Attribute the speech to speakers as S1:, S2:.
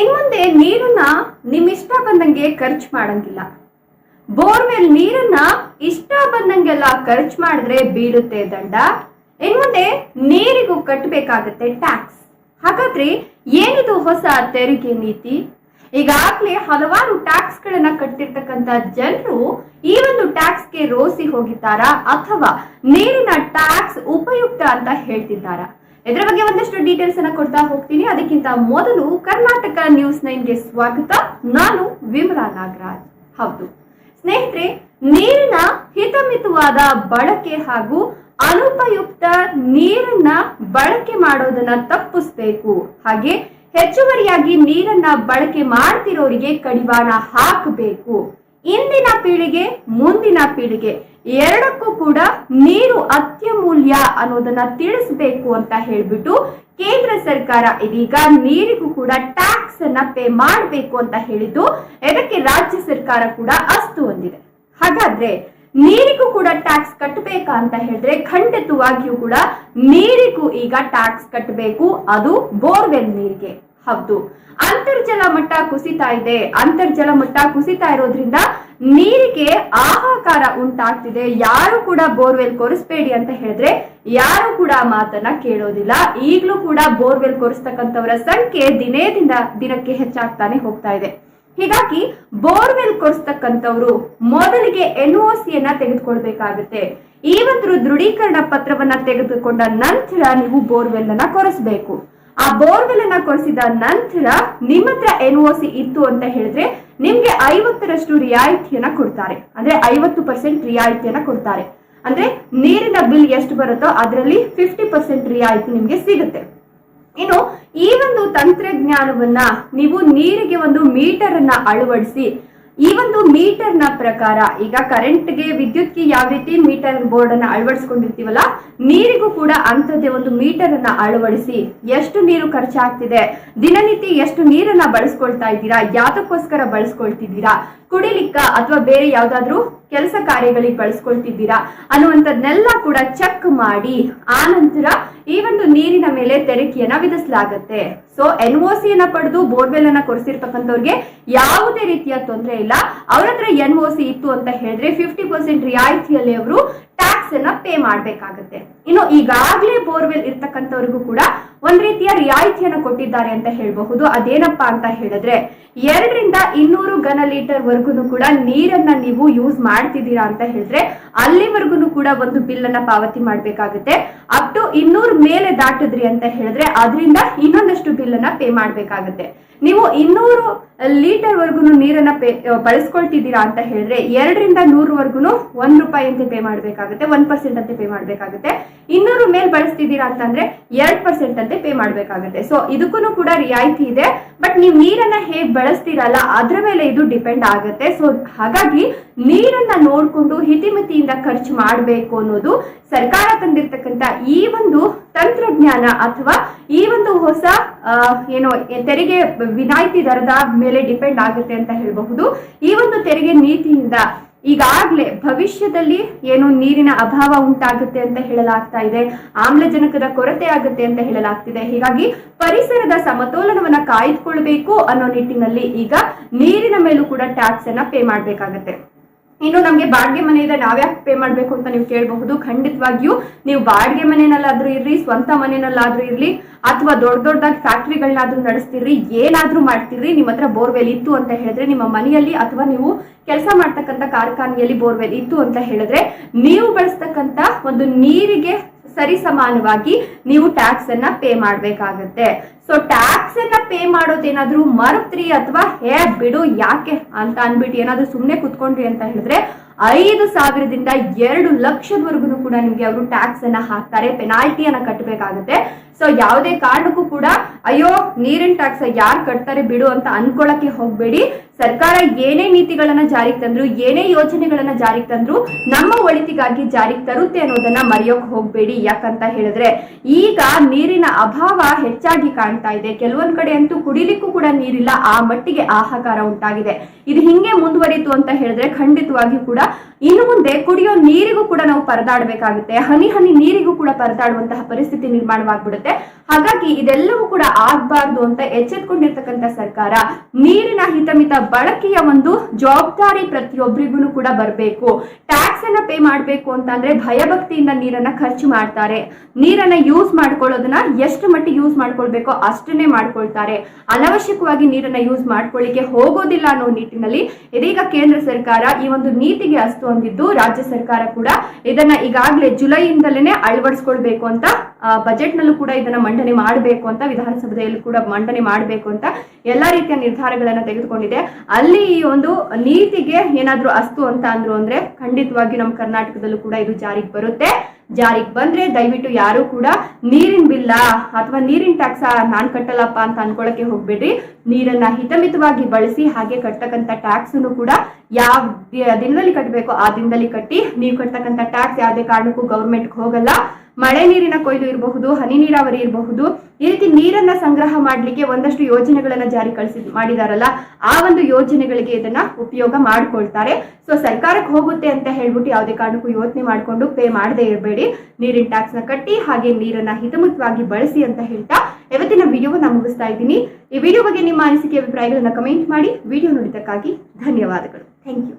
S1: ಇನ್ ಮುಂದೆ ನೀರನ್ನ ನಿಮ್ ಇಷ್ಟ ಬಂದಂಗೆ ಖರ್ಚು ಮಾಡಂಗಿಲ್ಲ. ಬೋರ್ವೆಲ್ ನೀರನ್ನ ಇಷ್ಟ ಬಂದಂಗೆಲ್ಲ ಖರ್ಚು ಮಾಡಿದ್ರೆ ಬೀಳುತ್ತೆ ದಂಡ. ಇನ್ ಮುಂದೆ ನೀರಿಗೂ ಕಟ್ಟಬೇಕಾಗತ್ತೆ ಟ್ಯಾಕ್ಸ್. ಹಾಗಾದ್ರೆ ಏನಿದು ಹೊಸ ತೆರಿಗೆ ನೀತಿ? ಈಗಾಗಲೇ ಹಲವಾರು ಟ್ಯಾಕ್ಸ್ ಗಳನ್ನ ಕಟ್ಟಿರ್ತಕ್ಕಂತ ಜನರು ಈ ಒಂದು ಟ್ಯಾಕ್ಸ್ಗೆ ರೋಸಿ ಹೋಗಿದ್ದಾರಾ ಅಥವಾ ನೀರಿನ ಟ್ಯಾಕ್ಸ್ ಉಪಯುಕ್ತ ಅಂತ ಹೇಳ್ತಿದ್ದಾರಾ? ಇದರ ಬಗ್ಗೆ ಒಂದಷ್ಟು ಡೀಟೇಲ್ಸ್ ಅನ್ನ ಕೊಡ್ತಾ ಹೋಗ್ತೀನಿ. ಅದಕ್ಕಿಂತ ಮೊದಲು ಕರ್ನಾಟಕ ನ್ಯೂಸ್ ನೈನ್ಗೆ ಸ್ವಾಗತ. ನಾನು ವಿಮಲಾ ನಾಗರಾಜ್. ಹೌದು. ಸ್ನೇಹಿತರೆ, ನೀರಿನ ಹಿತಮಿತವಾದ ಬಳಕೆ ಹಾಗೂ ಅನುಪಯುಕ್ತ ನೀರನ್ನ ಬಳಕೆ ಮಾಡೋದನ್ನ ತಪ್ಪಿಸ್ಬೇಕು. ಹಾಗೆ ಹೆಚ್ಚುವರಿಯಾಗಿ ನೀರನ್ನ ಬಳಕೆ ಮಾಡ್ತಿರೋರಿಗೆ ಕಡಿವಾಣ ಹಾಕಬೇಕು. ಇಂದಿನ ಪೀಳಿಗೆ, ಮುಂದಿನ ಪೀಳಿಗೆ ಎರಡಕ್ಕೂ ಕೂಡ ನೀರು ಅತ್ಯಮೂಲ್ಯ ಅನ್ನೋದನ್ನ ತಿಳಿಸಬೇಕು ಅಂತ ಹೇಳ್ಬಿಟ್ಟು ಕೇಂದ್ರ ಸರ್ಕಾರ ಇದೀಗ ನೀರಿಗೂ ಕೂಡ ಟ್ಯಾಕ್ಸ್ ಅನ್ನ ಪೇ ಮಾಡಬೇಕು ಅಂತ ಹೇಳಿದ್ದು ಇದಕ್ಕೆ ರಾಜ್ಯ ಸರ್ಕಾರ ಕೂಡ ಅಸ್ತು ಹೊಂದಿದೆ. ಹಾಗಾದ್ರೆ ನೀರಿಗೂ ಕೂಡ ಟ್ಯಾಕ್ಸ್ ಕಟ್ಟಬೇಕಾ ಅಂತ ಹೇಳಿದ್ರೆ ಖಂಡಿತವಾಗಿಯೂ ಕೂಡ ನೀರಿಗೂ ಈಗ ಟ್ಯಾಕ್ಸ್ ಕಟ್ಟಬೇಕು ಅದು ಬೋರ್ವೆಲ್ ನೀರಿಗೆ. ಹೌದು. ಅಂತರ್ಜಲ ಮಟ್ಟ ಕುಸಿತಾ ಇದೆ. ಅಂತರ್ಜಲ ಮಟ್ಟ ಕುಸಿತಾ ಇರೋದ್ರಿಂದ ನೀರಿಗೆ ಆಹಾಕಾರ ಉಂಟಾಗ್ತಿದೆ. ಯಾರು ಕೂಡ ಬೋರ್ವೆಲ್ ಕೊರಿಸ್ಬೇಡಿ ಅಂತ ಹೇಳಿದ್ರೆ ಯಾರು ಕೂಡ ಮಾತನ್ನ ಕೇಳೋದಿಲ್ಲ. ಈಗಲೂ ಕೂಡ ಬೋರ್ವೆಲ್ ಕೊರಿಸ್ತಕ್ಕಂಥವರ ಸಂಖ್ಯೆ ದಿನೇ ದಿನ ದಿನಕ್ಕೆ ಹೆಚ್ಚಾಗ್ತಾನೆ ಹೋಗ್ತಾ ಇದೆ. ಹೀಗಾಗಿ ಬೋರ್ವೆಲ್ ಕೊರಿಸ್ತಕ್ಕಂಥವ್ರು ಮೊದಲಿಗೆ ಎನ್ ಒ ಸಿಯನ್ನ ತೆಗೆದುಕೊಳ್ಬೇಕಾಗುತ್ತೆ. ಈ ಒಂದು ದೃಢೀಕರಣ ಪತ್ರವನ್ನ ತೆಗೆದುಕೊಂಡ ನಂತರ ನೀವು ಬೋರ್ವೆಲ್ ಅನ್ನ ಕೊರೆಸಬೇಕು. ಆ ಬೋರ್ವೆಲ್ ಅನ್ನ ಕೊರೆಸಿದ ನಂತರ ನಿಮ್ಮ ಹತ್ರ ಎನ್ ಒ ಸಿ ಇತ್ತು ಅಂತ ಹೇಳಿದ್ರೆ ನಿಮ್ಗೆ ಐವತ್ತರಷ್ಟು ರಿಯಾಯಿತಿಯನ್ನ ಕೊಡ್ತಾರೆ. ಅಂದ್ರೆ ಐವತ್ತು ಪರ್ಸೆಂಟ್ ರಿಯಾಯಿತಿಯನ್ನ ಕೊಡ್ತಾರೆ. ಅಂದ್ರೆ ನೀರಿನ ಬಿಲ್ ಎಷ್ಟು ಬರುತ್ತೋ ಅದರಲ್ಲಿ ಫಿಫ್ಟಿ ಪರ್ಸೆಂಟ್ ರಿಯಾಯಿತಿ ನಿಮ್ಗೆ ಸಿಗುತ್ತೆ. ಇನ್ನು ಈ ಒಂದು ತಂತ್ರಜ್ಞಾನವನ್ನ ನೀವು ನೀರಿಗೆ ಒಂದು ಮೀಟರ್ ಅನ್ನ ಅಳವಡಿಸಿ ಈ ಒಂದು ಮೀಟರ್ನ ಪ್ರಕಾರ, ಈಗ ಕರೆಂಟ್ಗೆ ವಿದ್ಯುತ್ಗೆ ಯಾವ ರೀತಿ ಮೀಟರ್ ಬೋರ್ಡ್ ಅನ್ನ ಅಳವಡಿಸ್ಕೊಂಡಿರ್ತೀವಲ್ಲ, ನೀರಿಗೂ ಕೂಡ ಅಂಥದ್ದೇ ಒಂದು ಮೀಟರ್ ಅನ್ನ ಅಳವಡಿಸಿ ಎಷ್ಟು ನೀರು ಖರ್ಚಾಗ್ತಿದೆ, ದಿನನಿತ್ಯ ಎಷ್ಟು ನೀರನ್ನ ಬಳಸ್ಕೊಳ್ತಾ ಇದ್ದೀರಾ, ಯಾತಕ್ಕೋಸ್ಕರ ಬಳಸ್ಕೊಳ್ತಿದ್ದೀರಾ ಕುಡಿಲಿಕ್ಕ ಅಥವಾ ಬೇರೆ ಯಾವ್ದಾದ್ರು ಕೆಲಸ ಕಾರ್ಯಗಳಿಗೆ ಬಳಸ್ಕೊಳ್ತಿದ್ದೀರಾ ಅನ್ನುವಂಥದ್ನೆಲ್ಲ ಕೂಡ ಚೆಕ್ ಮಾಡಿ. ಆ ನಂತರ ಈ ಒಂದು ನೀರಿನ ಮೇಲೆ ತೆರಿಗೆಯನ್ನ ವಿಧಿಸಲಾಗತ್ತೆ. ಸೊ ಎನ್ ಒ ಸಿ ಅನ್ನ ಪಡೆದು ಬೋರ್ವೆಲ್ ಅನ್ನ ಕೊಡಿಸಿರ್ತಕ್ಕಂಥವ್ರಿಗೆ ಯಾವುದೇ ರೀತಿಯ ತೊಂದರೆ ಇಲ್ಲ. ಅವ್ರ ಹತ್ರ ಎನ್ ಒ ಸಿ ಇತ್ತು ಅಂತ ಹೇಳಿದ್ರೆ ಫಿಫ್ಟಿ ಪರ್ಸೆಂಟ್ ರಿಯಾಯಿತಿಯಲ್ಲಿ ಅವರು ಟ್ಯಾಕ್ಸ್ ಅನ್ನ ಪೇ ಮಾಡ್ಬೇಕಾಗತ್ತೆ. ಇನ್ನು ಈಗಾಗಲೇ ಬೋರ್ವೆಲ್ ಇರ್ತಕ್ಕಂಥವ್ರಿಗೂ ಕೂಡ ಒಂದ್ ರೀತಿಯ ರಿಯಾಯಿತಿಯನ್ನ ಕೊಟ್ಟಿದ್ದಾರೆ ಅಂತ ಹೇಳಬಹುದು. ಅದೇನಪ್ಪಾ ಅಂತ ಹೇಳಿದ್ರೆ ಎರಡರಿಂದ ಇನ್ನೂರು ಘನ ಲೀಟರ್ ವರ್ಗುನು ಕೂಡ ನೀರನ್ನ ನೀವು ಯೂಸ್ ಮಾಡ್ತಿದ್ದೀರಾ ಅಂತ ಹೇಳಿದ್ರೆ ಅಲ್ಲಿವರೆಗೂ ಕೂಡ ಒಂದು ಬಿಲ್ ಅನ್ನ ಪಾವತಿ ಮಾಡ್ಬೇಕಾಗುತ್ತೆ. ಅಪ್ ಟು ಇನ್ನೂರು ಮೇಲೆ ದಾಟಿದ್ರಿ ಅಂತ ಹೇಳಿದ್ರೆ, ಅದರಿಂದ ಇನ್ನೊಂದಷ್ಟು ಬಿಲ್ ಅನ್ನ ಪೇ ಮಾಡ್ಬೇಕಾಗುತ್ತೆ. ನೀವು ಇನ್ನೂರು ಲೀಟರ್ ವರ್ಗು ನೀರನ್ನ ಪೇ ಬಳಸ್ಕೊಳ್ತಿದ್ದೀರಾ ಅಂತ ಹೇಳಿದ್ರೆ ಎರಡರಿಂದ ನೂರವರೆಗೂ ಒಂದ್ ರೂಪಾಯಿ ಅಂತ ಪೇ ಮಾಡ್ಬೇಕಾಗುತ್ತೆ ಒನ್ ಪರ್ಸೆಂಟ್ ಅಂತ ಪೇ ಮಾಡ್ಬೇಕಾಗುತ್ತೆ. ಇನ್ನೂರು ಮೇಲ್ ಬಳಸ್ತಿದ್ದೀರಾ ಅಂತಂದ್ರೆ ಎರಡ್ ಪರ್ಸೆಂಟ್ ಅಂತ ಪೇ ಮಾಡ್ಬೇಕಾಗುತ್ತೆ. ಸೊ ಇದಕ್ಕೂ ಕೂಡ ರಿಯಾಯಿತಿ ಇದೆ. ಬಟ್ ನೀವು ನೀರನ್ನ ಹೇಗ್ ಬಳಸ್ತೀರಲ್ಲ, ಅದ್ರ ಮೇಲೆ ಇದು ಡಿಪೆಂಡ್ ಆಗುತ್ತೆ. ಸೊ ಹಾಗಾಗಿ ನೀರನ್ನ ನೋಡ್ಕೊಂಡು ಹಿತಿಮಿತಿಯಿಂದ ಖರ್ಚು ಮಾಡಬೇಕು ಅನ್ನೋದು ಸರ್ಕಾರ ತಂದಿರ್ತಕ್ಕಂಥ ಈ ಒಂದು ತಂತ್ರಜ್ಞಾನ ಅಥವಾ ಈ ಒಂದು ಹೊಸ ಏನು, ತೆರಿಗೆ ವಿನಾಯಿತಿ ದರದ ಮೇಲೆ ಡಿಪೆಂಡ್ ಆಗುತ್ತೆ ಅಂತ ಹೇಳಬಹುದು. ಈ ಒಂದು ತೆರಿಗೆ ನೀತಿಯಿಂದ ಈಗಾಗಲೇ ಭವಿಷ್ಯದಲ್ಲಿ ಏನು ನೀರಿನ ಅಭಾವ ಉಂಟಾಗುತ್ತೆ ಅಂತ ಹೇಳಲಾಗ್ತಾ ಇದೆ. ಆಮ್ಲಜನಕದ ಕೊರತೆ ಆಗುತ್ತೆ ಅಂತ ಹೇಳಲಾಗ್ತಿದೆ. ಹೀಗಾಗಿ ಪರಿಸರದ ಸಮತೋಲನವನ್ನ ಕಾಯ್ದುಕೊಳ್ಬೇಕು ಅನ್ನೋ ನಿಟ್ಟಿನಲ್ಲಿ ಈಗ ನೀರಿನ ಮೇಲೂ ಕೂಡ ಟ್ಯಾಕ್ಸ್ ಅನ್ನ ಪೇ ಮಾಡ್ಬೇಕಾಗತ್ತೆ. ಇನ್ನು ನಮ್ಗೆ ಬಾಡಿಗೆ ಮನೆ ಇದೆ, ನಾವ್ಯಾಕೆ ಪೇ ಮಾಡ್ಬೇಕು ಅಂತ ನೀವು ಕೇಳಬಹುದು. ಖಂಡಿತವಾಗಿಯೂ ನೀವು ಬಾಡಿಗೆ ಮನೆಯಲ್ಲಾದ್ರೂ ಇರ್ಲಿ, ಸ್ವಂತ ಮನೆಯಲ್ಲಾದ್ರೂ ಇರ್ಲಿ, ಅಥವಾ ದೊಡ್ಡ ದೊಡ್ಡದಾಗಿ ಫ್ಯಾಕ್ಟ್ರಿಗಳನ್ನಾದ್ರೂ ನಡೆಸ್ತಿರ್ರಿ, ಏನಾದ್ರೂ ಮಾಡ್ತಿರ್ರಿ, ನಿಮ್ಮ ಹತ್ರ ಬೋರ್ವೆಲ್ ಇತ್ತು ಅಂತ ಹೇಳಿದ್ರೆ ನಿಮ್ಮ ಮನೆಯಲ್ಲಿ ಅಥವಾ ನೀವು ಕೆಲಸ ಮಾಡ್ತಕ್ಕಂಥ ಕಾರ್ಖಾನೆಯಲ್ಲಿ ಬೋರ್ವೆಲ್ ಇತ್ತು ಅಂತ ಹೇಳಿದ್ರೆ, ನೀವು ಬಳಸ್ತಕ್ಕಂಥ ಒಂದು ನೀರಿಗೆ ಸರಿ ಸಮಾನವಾಗಿ ನೀವು ಟ್ಯಾಕ್ಸ್ ಅನ್ನ ಪೇ ಮಾಡ್ಬೇಕಾಗತ್ತೆ. ಸೊ ಟ್ಯಾಕ್ಸ್ ಅನ್ನ ಪೇ ಮಾಡೋದೇನಾದ್ರೂ ಮರೆತ್ರಿ ಅಥವಾ ಹೇ ಬಿಡು ಯಾಕೆ ಅಂತ ಅನ್ಬಿಟ್ಟು ಏನಾದ್ರೂ ಸುಮ್ಮನೆ ಕುತ್ಕೊಂಡ್ರಿ ಅಂತ ಹೇಳಿದ್ರೆ ಐದು ಸಾವಿರದಿಂದ ಎರಡು ಲಕ್ಷದವರೆಗೂ ಕೂಡ ನಿಮ್ಗೆ ಅವರು ಟ್ಯಾಕ್ಸ್ ಅನ್ನ ಹಾಕ್ತಾರೆ ಪೆನಾಲ್ಟಿಯನ್ನ ಕಟ್ಟಬೇಕಾಗುತ್ತೆ ಸೊ ಯಾವುದೇ ಕಾರಣಕ್ಕೂ ಕೂಡ, ಅಯ್ಯೋ, ನೀರಿನ ಟ್ಯಾಕ್ಸ್ ಯಾರು ಕಟ್ತಾರೆ ಬಿಡು ಅಂತ ಅನ್ಕೊಳಕ್ಕೆ ಹೋಗ್ಬೇಡಿ. ಸರ್ಕಾರ ಏನೇ ನೀತಿಗಳನ್ನ ಜಾರಿಗೆ ತಂದ್ರು, ಏನೇ ಯೋಜನೆಗಳನ್ನ ಜಾರಿಗೆ ತಂದ್ರು, ನಮ್ಮ ಒಳಿತಿಗಾಗಿ ಜಾರಿಗೆ ತರುತ್ತೆ ಅನ್ನೋದನ್ನ ಮರೆಯೋಕ್ ಹೋಗ್ಬೇಡಿ ಯಾಕಂತ ಹೇಳಿದ್ರೆ. ಈಗ ನೀರಿನ ಅಭಾವ ಹೆಚ್ಚಾಗಿ ಕಾಣ್ತಾ ಇದೆ. ಕೆಲವೊಂದ್ ಕಡೆ ಅಂತೂ ಕುಡಿಲಿಕ್ಕೂ ಕೂಡ ನೀರಿಲ್ಲ. ಆ ಮಟ್ಟಿಗೆ ಆಹಾಕಾರ ಉಂಟಾಗಿದೆ. ಇದು ಹಿಂಗೆ ಮುಂದುವರಿತು ಅಂತ ಹೇಳಿದ್ರೆ ಖಂಡಿತವಾಗಿ ಕೂಡ ಇನ್ನು ಮುಂದೆ ಕುಡಿಯೋ ನೀರಿಗೂ ಕೂಡ ನಾವು ಪರದಾಡಬೇಕಾಗುತ್ತೆ. ಹನಿ ಹನಿ ನೀರಿಗೂ ಕೂಡ ಪರದಾಡುವಂತಹ ಪರಿಸ್ಥಿತಿ ನಿರ್ಮಾಣವಾಗ್ಬಿಡುತ್ತೆ. ಹಾಗಾಗಿ ಇದೆಲ್ಲವೂ ಕೂಡ ಆಗ್ಬಾರ್ದು ಅಂತ ಎಚ್ಚೆತ್ಕೊಂಡಿರ್ತಕ್ಕಂಥ ಸರ್ಕಾರ ನೀರಿನ ಹಿತಮಿತ ಬಳಕೆಯ ಒಂದು ಜವಾಬ್ದಾರಿ ಪ್ರತಿಯೊಬ್ಬರಿಗೂ ಕೂಡ ಬರಬೇಕು. ಟ್ಯಾಕ್ಸ್ ಅನ್ನ ಪೇ ಮಾಡಬೇಕು ಅಂತಂದ್ರೆ ಭಯಭಕ್ತಿಯಿಂದ ನೀರನ್ನ ಖರ್ಚು ಮಾಡ್ತಾರೆ. ನೀರನ್ನ ಯೂಸ್ ಮಾಡ್ಕೊಳ್ಳೋದನ್ನ ಎಷ್ಟು ಮಟ್ಟಿಗೆ ಯೂಸ್ ಮಾಡ್ಕೊಳ್ಬೇಕೋ ಅಷ್ಟನ್ನೇ ಮಾಡ್ಕೊಳ್ತಾರೆ. ಅನವಶ್ಯಕವಾಗಿ ನೀರನ್ನ ಯೂಸ್ ಮಾಡ್ಕೊಳ್ಳಿಕ್ಕೆ ಹೋಗೋದಿಲ್ಲ ಅನ್ನೋ ನಿಟ್ಟಿನಲ್ಲಿ ಇದೀಗ ಕೇಂದ್ರ ಸರ್ಕಾರ ಈ ಒಂದು ನೀತಿಗೆ ಅಸ್ತು ಅಂದಿದ್ದು ರಾಜ್ಯ ಸರ್ಕಾರ ಕೂಡ ಇದನ್ನ ಈಗಾಗಲೇ ಜುಲೈಯಿಂದಲೇ ಅಳವಡಿಸ್ಕೊಳ್ಬೇಕು ಅಂತ ಬಜೆಟ್ ನಲ್ಲೂ ಕೂಡ ಇದನ್ನ ಮಂಡನೆ ಮಾಡಬೇಕು ಅಂತ ವಿಧಾನಸಭೆಯಲ್ಲೂ ಕೂಡ ಮಂಡನೆ ಮಾಡಬೇಕು ಅಂತ ಎಲ್ಲಾ ರೀತಿಯ ನಿರ್ಧಾರಗಳನ್ನ ತೆಗೆದುಕೊಂಡಿದೆ. ಅಲ್ಲಿ ಈ ಒಂದು ನೀತಿಗೆ ಏನಾದ್ರೂ ಅಸ್ತು ಅಂತ ಅಂದ್ರು ಅಂದ್ರೆ ಖಂಡಿತವಾಗಿ ನಮ್ಮ ಕರ್ನಾಟಕದಲ್ಲೂ ಕೂಡ ಇದು ಜಾರಿಗೆ ಬರುತ್ತೆ. ಜಾರಿಗೆ ಬಂದ್ರೆ ದಯವಿಟ್ಟು ಯಾರು ಕೂಡ ನೀರಿನ ಬಿಲ್ಲ ಅಥವಾ ನೀರಿನ ಟ್ಯಾಕ್ಸ್ ನಾನ್ ಕಟ್ಟಲ್ಲಪ್ಪ ಅಂತ ಅನ್ಕೊಳಕ್ಕೆ ಹೋಗ್ಬೇಡ್ರಿ. ನೀರನ್ನ ಹಿತಮಿತವಾಗಿ ಬಳಸಿ ಹಾಗೆ ಕಟ್ಟತಕ್ಕಂಥ ಟ್ಯಾಕ್ಸ್ ಕೂಡ ಯಾವ ದಿನದಲ್ಲಿ ಕಟ್ಟಬೇಕು ಆ ದಿನದಲ್ಲಿ ಕಟ್ಟಿ, ನೀವು ಕಟ್ಟತಕ್ಕಂಥ ಟ್ಯಾಕ್ಸ್ ಯಾವುದೇ ಕಾರಣಕ್ಕೂ ಗೌರ್ಮೆಂಟ್ಗೆ ಹೋಗಲ್ಲ. ಮಳೆ ನೀರಿನ ಕೊಯ್ಲು ಇರಬಹುದು, ಹನಿ ನೀರಾವರಿ ಇರಬಹುದು. ಈ ರೀತಿ ನೀರನ್ನ ಸಂಗ್ರಹ ಮಾಡಲಿಕ್ಕೆ ಒಂದಷ್ಟು ಯೋಜನೆಗಳನ್ನ ಜಾರಿ ಕಳಿಸಿ ಮಾಡಿದಾರಲ್ಲ, ಆ ಒಂದು ಯೋಜನೆಗಳಿಗೆ ಇದನ್ನ ಉಪಯೋಗ ಮಾಡ್ಕೊಳ್ತಾರೆ. ಸೊ ಸರ್ಕಾರಕ್ಕೆ ಹೋಗುತ್ತೆ ಅಂತ ಹೇಳ್ಬಿಟ್ಟು ಯಾವುದೇ ಕಾರಣಕ್ಕೂ ಯೋಚನೆ ಮಾಡ್ಕೊಂಡು ಪೇ ಮಾಡದೇ ಇರಬೇಡಿ. ನೀರಿನ ಟ್ಯಾಕ್ಸ್ನ ಕಟ್ಟಿ, ಹಾಗೆ ನೀರನ್ನ ಹಿತಮಿತವಾಗಿ ಬಳಸಿ ಅಂತ ಹೇಳ್ತಾ ಇವತ್ತಿನ ವಿಡಿಯೋವನ್ನ ಮುಗಿಸ್ತಾ ಇದ್ದೀನಿ. ಈ ವಿಡಿಯೋ ಬಗ್ಗೆ ನಿಮ್ಮ ಅನಿಸಿಕೆ, ಅಭಿಪ್ರಾಯಗಳನ್ನ ಕಮೆಂಟ್ ಮಾಡಿ. ವಿಡಿಯೋ ನೋಡಿದ್ದಕ್ಕಾಗಿ ಧನ್ಯವಾದಗಳು. Thank you